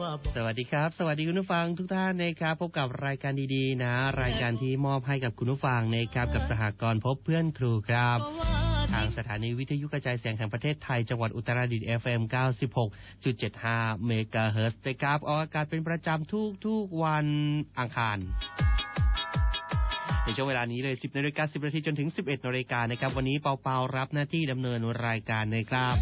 ว่าสวัสดีครับ สวัสดีคุณผู้ฟังทุกท่านนะครับ พบกับรายการดีๆ นะ รายการที่มอบให้กับคุณผู้ฟังนะครับกับสหกรณ์พบเพื่อนครูครับทางสถานีวิทยุกระจายเสียงแห่งประเทศไทย จังหวัดอุตรดิตถ์ FM 96.75 เมกะเฮิรตซ์นะครับออกอากาศเป็นประจำทุกทุกๆวันอังคารในช่วงเวลานี้เลย 10นาฬิกา10นาทีจนถึง 11นาฬิกานะครับ วันนี้เปาเปารับหน้าที่ดำเนินรายการนะครับ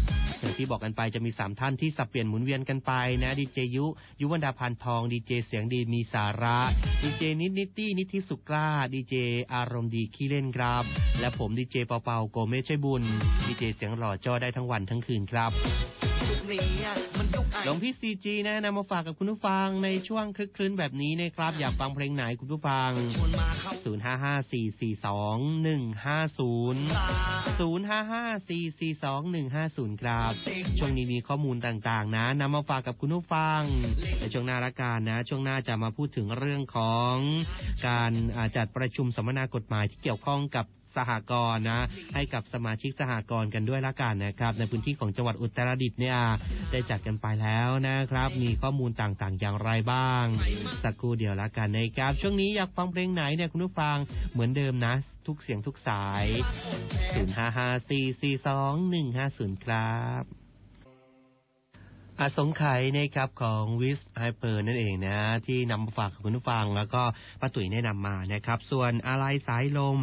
อย่างที่บอกกันไปจะมี 3 ท่านที่สับเปลี่ยนหมุนเวียนกันไปนะดีเจยุ ยุวันดาพันทองดีเจเสียงดีมีสาระดีเจนิดนิตตี้นิติสุกล้าดีเจอารมณ์ดีขี้เล่นครับ และผมดีเจเปาเปาโกเมชยบุญดีเจเสียงหล่อจ้อได้ทั้งวันทั้งคืนครับ นี้มันยุคไอหลวงพี่ซีจีนะนำมาฝากกับคุณผู้ฟังในช่วงคลึกคลื้นแบบนี้นะครับ อยากฟังเพลงไหนคุณผู้ฟังชวนมาเข้า0 5 5 4 4 2 1 5 0ตา0 5 5 4 4 2 1 5 0 ครับ ช่วงนี้มีข้อมูลต่างๆ นะนำมาฝากกับคุณผู้ฟังในช่วงหน้าละกันนะ ช่วงหน้าจะมาพูดถึงเรื่องของการจัดประชุมสัมมนากฎหมายที่เกี่ยวข้องกับ สหกรณ์นะ ให้กับสมาชิกสหกรณ์กันด้วยละกันนะครับ ในพื้นที่ของจังหวัดอุตรดิตถ์เนี่ยได้จัดกันไปแล้วนะครับ มีข้อมูลต่างๆ อย่างไรบ้าง สักครู่เดียวละกันนะครับ ช่วงนี้อยากฟังเพลงไหนเนี่ยคุณผู้ฟังเหมือนเดิมนะ ทุกเสียงทุกสาย 0 5 5 4 4 2 1 5 0 ครับ อาสงไขยนะครับของวิสไฮเปอร์นั่นเองนะที่นำมาฝากคุณผู้ฟัง แล้วก็ป้าตุ๋ยแนะนำมานะครับ ส่วนอะไรสายลม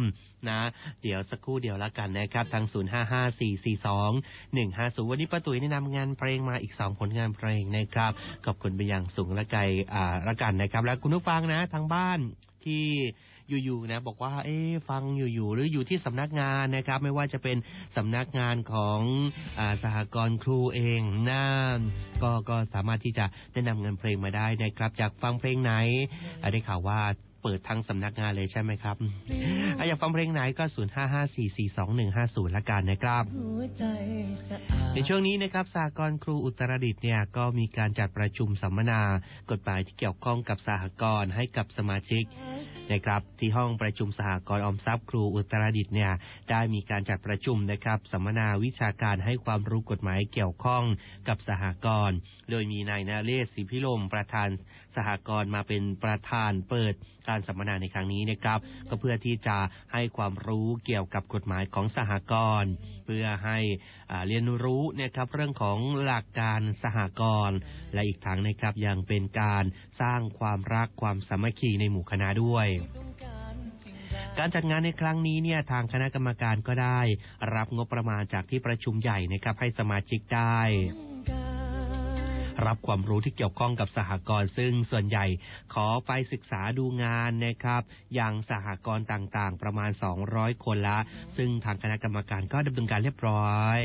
นะ เดี๋ยวสักครู่เดียวละกันนะครับ ทาง 0 5 5 4 4 2 1 5 0 วันนี้ป้าตุ๋ยแนะนำงานเพลงมาอีก 2 ผลงานเพลงนะครับ ขอบคุณไปอย่างสูงและไกลอ่าละกันนะครับ แล้วคุณผู้ฟังนะทางบ้านที่ อยู่ๆนะบอกว่า เอ๊ะฟังอยู่ๆหรืออยู่ที่สำนักงานนะครับ ไม่ว่าจะเป็นสำนักงานของอาสหกรณ์ครูเองนะก็ก็สามารถที่จะแนะนำเงินเพลงมาได้นะครับ จากฟังเพลงไหนอ่าได้ข่าวว่าเปิดทั้งสำนักงานเลยใช่ไหมครับอะอยากฟังเพลงไหนก็ 0 5 5 4 4 2 1 5 0 ละกันนะครับหัวใจสะอาดในช่วงนี้นะครับสหกรณ์ครูอุตรดิตถ์เนี่ยก็มีการจัดประชุมสัมมนากฎหมายที่เกี่ยวข้องกับสหกรณ์ให้กับสมาชิก นะครับที่ห้องประชุมสหกรณ์ออมทรัพย์ครูอุตรดิตถ์เนี่ยได้มีการจัดประชุมนะครับสัมมนาวิชาการให้ความรู้กฎหมายเกี่ยวข้องกับสหกรณ์ โดยมีนายนาเรศศรีพิลมประธาน สหกรณ์มาเป็นประธานเปิดการสัมมนาในครั้งนี้นะครับ ก็เพื่อที่จะให้ความรู้เกี่ยวกับกฎหมายของสหกรณ์เพื่อให้เรียนรู้นะครับเรื่องของหลักการสหกรณ์และอีกทั้งนะครับยังเป็นการสร้างความรักความสามัคคีในหมู่คณะด้วยการจัดงานในครั้งนี้เนี่ยทางคณะกรรมการก็ได้ รับงบประมาณจากที่ประชุมใหญ่นะครับให้สมาชิกได้ รับความรู้ที่เกี่ยวข้องกับสหกรณ์ซึ่งส่วนใหญ่ขอไปศึกษาดูงานนะครับ อย่างสหกรณ์ต่างๆ ประมาณ 200 คนละ ซึ่งทางคณะกรรมการก็ดำเนินการเรียบร้อย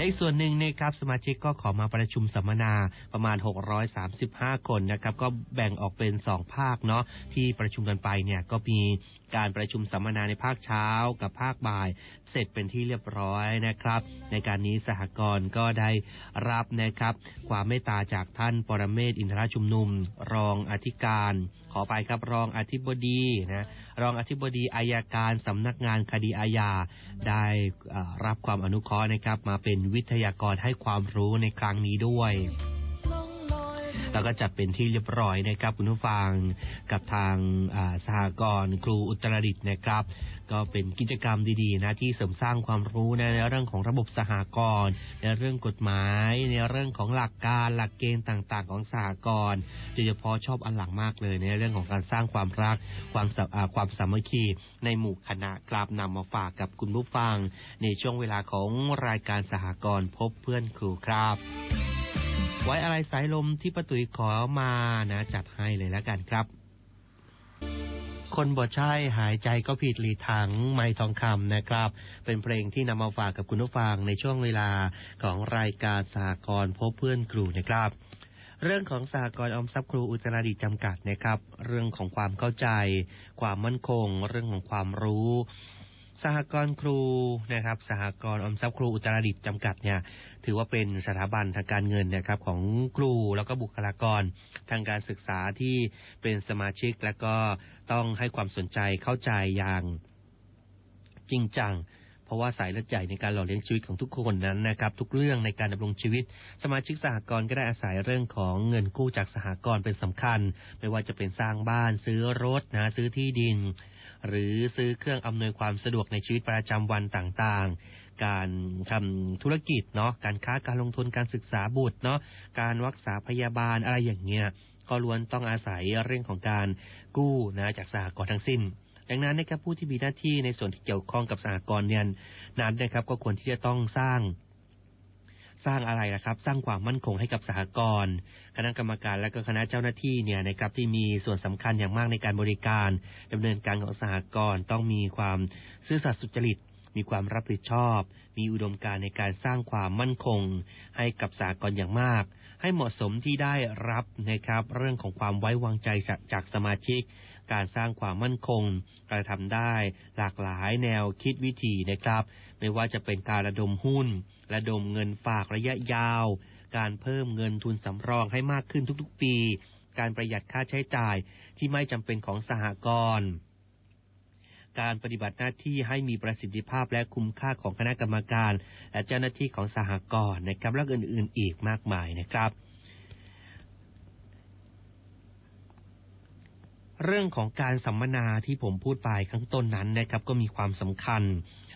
ในส่วนหนึ่งนะครับสมาชิกก็ขอมาประชุมสัมมนาประมาณ 635 คนนะครับ ก็แบ่งออกเป็น 2 ภาคเนาะที่ประชุมกันไปเนี่ยก็มีการประชุมสัมมนาในภาคเช้ากับภาคบ่าย เสร็จเป็นที่เรียบร้อยนะครับ ในการนี้สหกรณ์ก็ได้รับนะครับ ความเมตตาจากท่านปรเมศอินทรชุมนุม รองอธิการ ขอไปครับรองอธิบดีนะรองอธิบดีอายการสำนักงานคดีอาญา ได้รับความอนุเคราะห์นะครับ มาเป็นวิทยากรให้ความรู้ในครั้งนี้ด้วย แล้วก็จัดเป็นที่เรียบร้อยนะครับคุณผู้ฟังกับทางาสหกรณ์ครูอุตรดิตถ์นะครับ ก็เป็นกิจกรรมดีๆนะที่เสริมสร้างความรู้ในเรื่องของระบบสหกรณ์ในเรื่องกฎหมาย ในเรื่องของหลักการหลักเกณฑ์ต่าง ๆ ของสหกรณ์โดยเฉพาะชอบอันหลังมากเลยในเรื่องของการสร้างความรักความสาอ่าความสามัคคีในหมู่คณะกราบนำมาฝากกับคุณผู้ฟัง ในช่วงเวลาของรายการสหกรณ์พบเพื่อนครูครับ ไว้อะไรสายลมที่ประตุยขอมานะจัดให้เลยแล้วกันครับ คนบดใช่หายใจก็ผิดหลีถังไม้ทองคำนะครับ เป็นเพลงที่นำมาฝากกับคุณผู้ฟังในช่วงเวลาของรายการสหกรณ์พบเพื่อนครูนะครับเรื่องของสหกรณ์ออมทรัพย์ครูอุตรดิตจำกัดนะครับ เรื่องของความเข้าใจ ความมั่นคง เรื่องของความรู้ สหกรณ์ครูนะครับ สหกรณ์ออมทรัพย์ครูอุตรดิตจำกัดเนี่ย ถือว่าเป็นสถาบันทางการเงินนะครับของครูแล้วก็บุคลากรทางการศึกษาที่เป็นสมาชิก แล้วก็ต้องให้ความสนใจเข้าใจอย่างจริงจังเพราะว่าสายเลือดใหญ่ในการหล่อเลี้ยงชีวิตของทุกคนนั้นนะครับ ทุกเรื่องในการดำรงชีวิต สมาชิกสหกรณ์ก็ได้อาศัยเรื่องของเงินกู้จากสหกรณ์เป็นสำคัญ ไม่ว่าจะเป็นสร้างบ้านซื้อรถนะซื้อที่ดิน หรือซื้อเครื่องอำนวยความสะดวกในชีวิตประจำวันต่างๆ การทำธุรกิจเนาะการค้าการลงทุนการศึกษาบุตรเนาะการรักษาพยาบาลอะไรอย่างเงี้ยก็ล้วนต้องอาศัยเรื่องของการกู้นะจากสหกรณ์ทั้งสิ้นดังนั้นนะครับผู้ที่มีหน้าที่ในส่วนที่เกี่ยวข้องกับสหกรณ์เนี่ยนั้นนะครับ ก็ควรที่จะต้องสร้าง สร้างอะไรนะครับ สร้างความมั่นคงให้กับสหกรณ์คณะกรรมการและก็คณะเจ้าหน้าที่เนี่ยนะครับที่มีส่วนสำคัญอย่างมากในการบริการดำเนินการของสหกรณ์ต้องมีความซื่อสัตย์สุจริต มีความรับผิดชอบ มีอุดมการในการสร้างความมั่นคง ให้กับสหกรณ์อย่างมาก ให้เหมาะสมที่ได้รับนะครับ เรื่องของความไว้วางใจจากจากสมาชิก การสร้างความมั่นคงกระทำได้หลากหลายแนวคิดวิธีนะครับ ไม่ว่าจะเป็นการระดมหุ้น ระดมเงินฝากระยะยาว การเพิ่มเงินทุนสำรองให้มากขึ้นทุกๆปี การประหยัดค่าใช้จ่ายที่ไม่จำเป็นของสหกรณ์ การปฏิบัติหน้าที่ให้มีประสิทธิภาพและคุ้มค่าของคณะกรรมการ และเจ้าหน้าที่ของสหกรณ์นะครับและอื่นๆอีกมากมายนะครับเรื่องของการสัมมนาที่ผมพูดไปข้างต้นนั้นนะครับ ก็มีความสำคัญ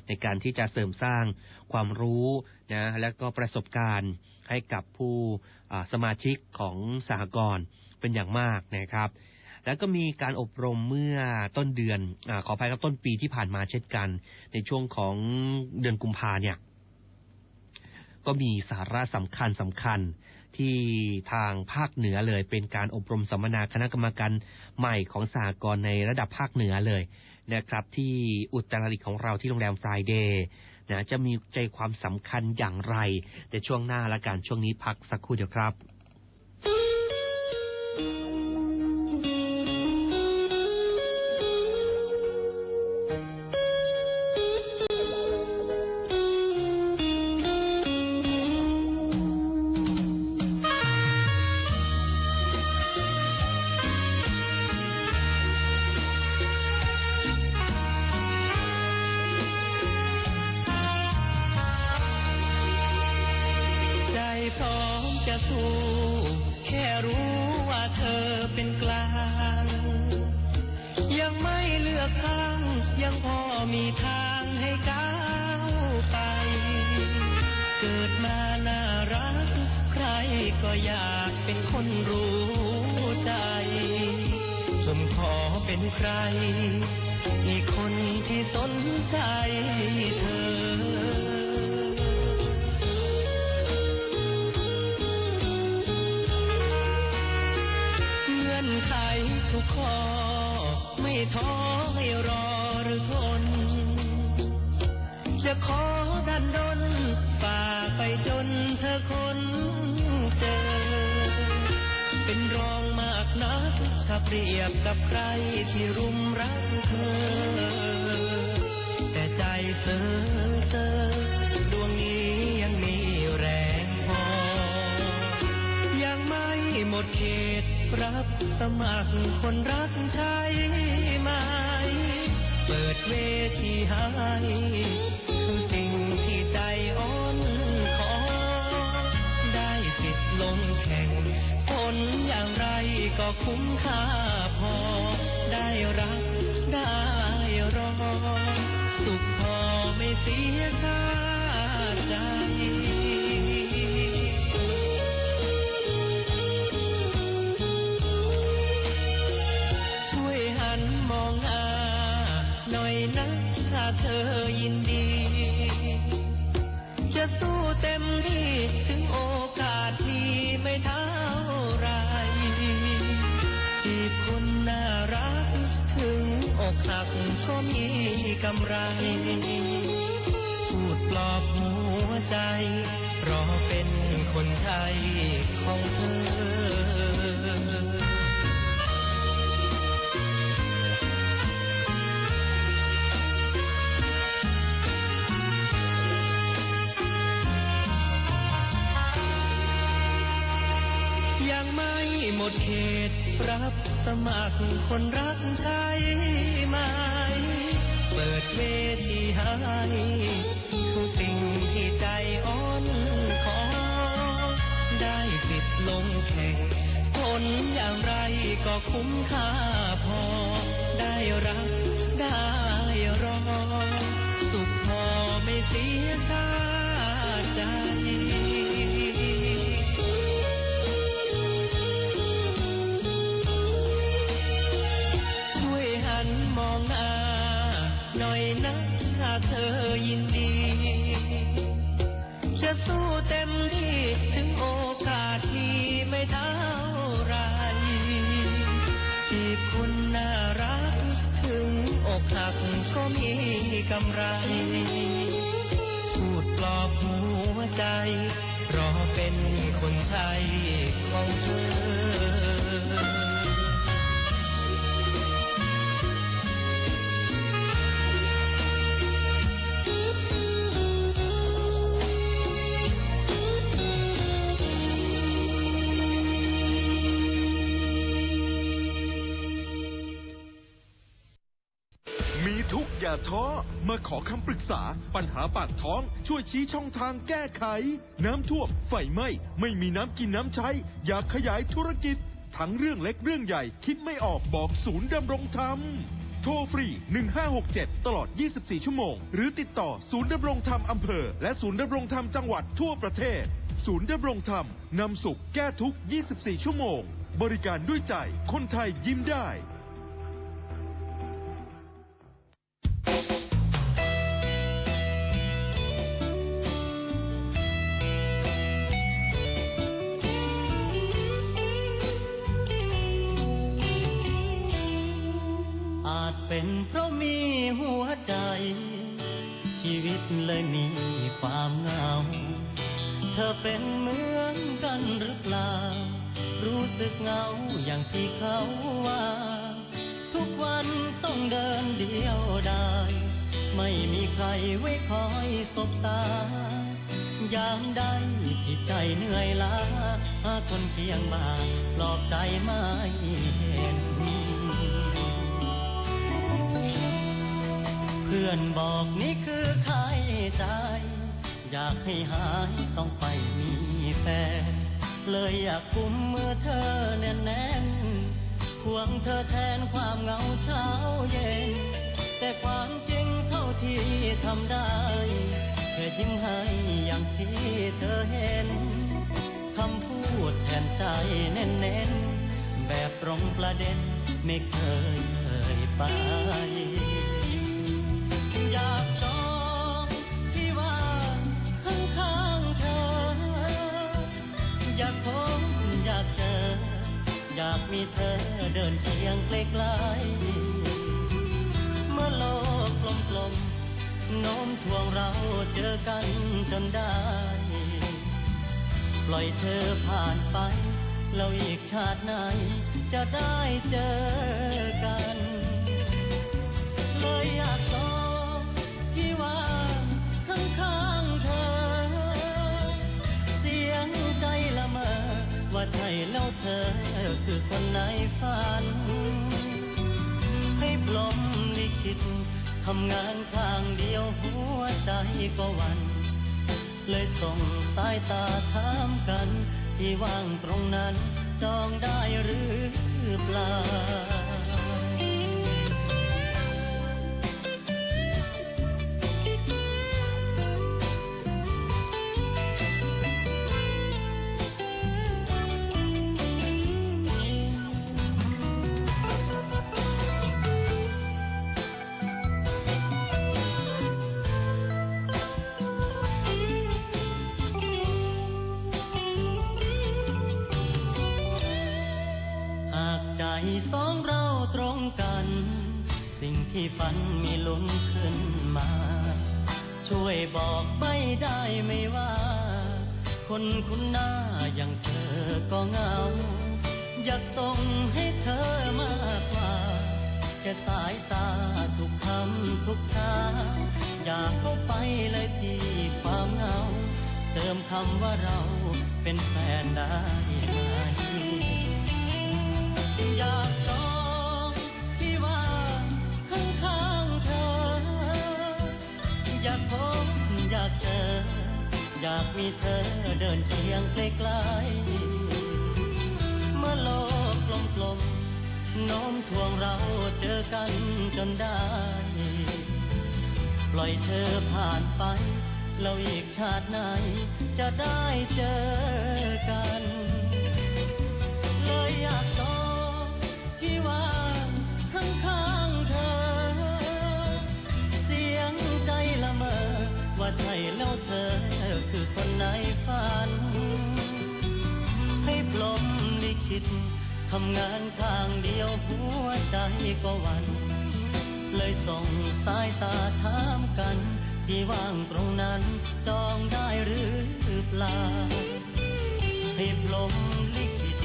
ในการที่จะเสริมสร้างความรู้นะและก็ประสบการณ์ให้กับผู้สมาชิกของสหกรณ์เป็นอย่างมากนะครับ แล้วก็มีการอบรมเมื่อต้นเดือนอขออภัยครับต้นปีที่ผ่านมาเช่นกัน ในช่วงของเดือนกุมภาเนี่ย ก็มีสาระสำคัญสำคัญที่ทางภาคเหนือเลย เป็นการอบรมสัมมนาคณะกรรมการใหม่ของสหกรณ์ในระดับภาคเหนือเลยนะครับ ที่อุตรดิตถ์ของเราที่โรงแรมฟรายเดย์นะจะมีใจความสำคัญอย่างไร แต่ช่วงหน้าละกันช่วงนี้พักสักครู่เดียวครับ ยังไม่เลือกทาง ยังพอมีทางให้ก้าวไป เกิดมาน่ารัก ใครก็อยากเป็นคนรู้ใจผมขอเป็นใคร อีกคนที่สนใจเธอเงื่อนไขทุกข้อ ท้อให้รอหรือทน จะขอดันดนฝ่าไปจนเธอคนเจอ เป็นรองมากนักถ้าเปรียบกับใครที่รุมรักเธอ แต่ใจเธอเธอดวงนี้ยังมีแรงพอ ยังไม่หมดเขตรับสมัครคนรักใช่ไหม เปิดเวทีให้คือสิ่งที่ใจอ้อนขอ ได้สิทธิ์ลงแข่งผลอย่างไรก็คุ้มค่าพอ ได้รักได้รอ สุขพอไม่เสียใจ เธอยินดี จะสู้เต็มที่ถึงโอกาสมีไม่เท่าไรจีบคนน่ารักถึงอกหักก็มีกำไร พูดปลอบหัวใจ ยังไม่หมดเขต รับสมัครคนรักใช่ไหมเเปิดเวทีให้ทุกสิ่งที่ใจอ่อนขอ ได้สิทธิ์ลงแข่งผลอย่างไรก็คุ้มค่าพอ ได้รักได้รอ สุขพอไม่เสียชา ธอยินดี จะสู้เต็มที่ถึงโอกาสที่ไม่เท่าไรจีบคุณน่ารัก ถึงอกหักก็มีกำไรพูดปลอบหัวใจ รอเป็นคนไทยของเธอ ท้อมาขอคำปรึกษาปัญหาปากท้องช่วยชี้ช่องทางแก้ไข น้ำท่วมไฟไหม้ไม่มีน้ำกินน้ำใช้ อยากขยายธุรกิจ ทั้งเรื่องเล็กเรื่องใหญ่คิดไม่ออกบอกศูนย์ดำรงธรรมโทรฟรี 1567 ตลอด 24 ชั่วโมง หรือติดต่อศูนย์ดำรงธรรมอำเภอ และศูนย์ดำรงธรรมจังหวัดทั่วประเทศ ศูนย์ดำรงธรรมนำสุขแก้ทุก 24 ชั่วโมง บริการด้วยใจ คนไทยยิ้มได้ ชีวิตเลยมีความเหงา เธอเป็นเหมือนกันหรือเปล่า รู้สึกเหงาอย่างที่เขาว่า ทุกวันต้องเดินเดียวดายไม่มีใครไว้คอยสบตา ยามใดที่ใจเหนื่อยล้าหาคนเคียงมาปลอบใจไม่เห็น พื่อนบอกนี่คือไข้ใจ อยากให้หายต้องไปมีแฟน เลยอยากกุมมือเธอแน่นแน่นๆควงเธอแทนความเหงาเช้าเย็น แต่ความจริงเท่าที่ทำได้แค่ยิ้มให้อย่างที่เธอเห็นคำพูดแทนใจแน่นๆแบบตรงประเด็นไม่เคยเอ่ยไป อยากพบอยากเจอ อยากมีเธอเดินเคียงใกล้ๆเมื่อโลกกลมๆโน้มถ่วงเราเจอกันจนได้ ปล่อยเธอผ่านไปแล้วอีกชาติไหนจะได้เจอกัน เธอคือคนในฝัน ให้ปลอมลิขิตทำงานข้างเดียวหัวใจก็วัน เลยส่งสายตาถามกัน ที่ว่างตรงนั้นจองได้หรือเปล่า ไม่ได้ไม่ว่า คนคุณหน้าอย่างเธอก็เงา อยากส่งให้เธอมากกว่า แค่สายตาทุกคำทุกช้า อยากเข้าไปเลยที่ความเงา เติมคำว่าเราเป็นแฟนได้ไหมอยากจองที่ว่างข้างๆเธอ อยากมีเธอเดินเคียงใกล้ๆเมื่อโลกกลมๆโน้มทวงเราเจอกันจนได้ ปล่อยเธอผ่านไป เราอีกชาติไหนจะได้เจอกัน ลิขิตทำงานข้างเดียวหัวใจก็วัน เลยส่งสายตาถามกัน ที่ว่างตรงนั้นจองได้หรือเปล่าให้ปลมลิขิต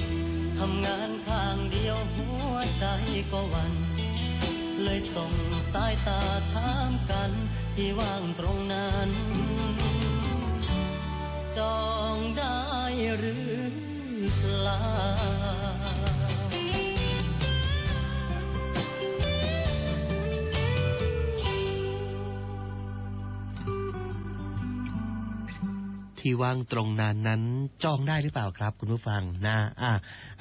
ทำงานข้างเดียวหัวใจก็วัน เลยส่งสายตาถามกัน ที่ว่างตรงนั้น จองได้หรือ เที่ว่างตรงนั้นนั้นจองได้หรือเปล่าครับ คุณผู้ฟังนะอ่า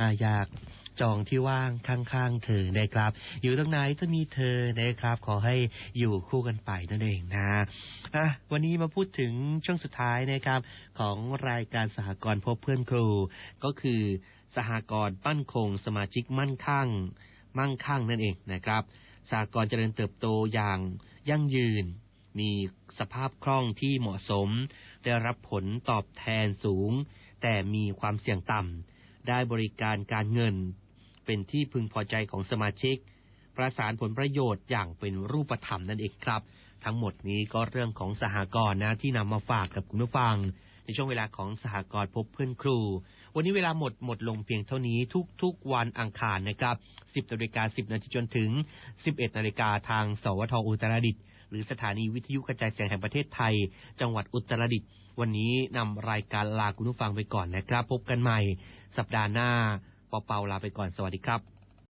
อ่าอยากจองที่ว่างข้างๆเธอนะครับ อยู่ตรงไหนจะมีเธอนะครับ ขอให้อยู่คู่กันไปนั่นเองนะอะวันนี้มาพูดถึงช่วงสุดท้ายนะครับ ของรายการสหกรณ์พบเพื่อนครู ก็คือสหกรณ์ปั้นคง สมาชิกมั่นคั่ง มั่งคั่งนั่นเองนะครับสหกรณ์เจริญเติบโตอย่างยั่งยืน มีสภาพคล่องที่เหมาะสม ได้รับผลตอบแทนสูง แต่มีความเสี่ยงต่ำ ได้บริการการเงิน เป็นที่พึงพอใจของสมาชิก ประสานผลประโยชน์อย่างเป็นรูปธรรมนั่นเองครับ ทั้งหมดนี้ก็เรื่องของสหกรณ์นะที่นำมาฝากกับคุณผู้ฟัง ในช่วงเวลาของสหกรณ์พบเพื่อนครู วันนี้เวลาหมดหมดลงเพียงเท่านี้ทุกๆวันอังคารนะครับ 10นาฬิกา10นาทีจนถึง 11นาฬิกาทาง สวทอุตรดิตถ์หรือสถานีวิทยุกระจายเสียงแห่งประเทศไทย จังหวัดอุตรดิตถ์ วันนี้นำรายการลาคุณผู้ฟังไปก่อนนะครับ พบกันใหม่สัปดาห์หน้าปอเปาลาไปก่อนสวัสดีครับ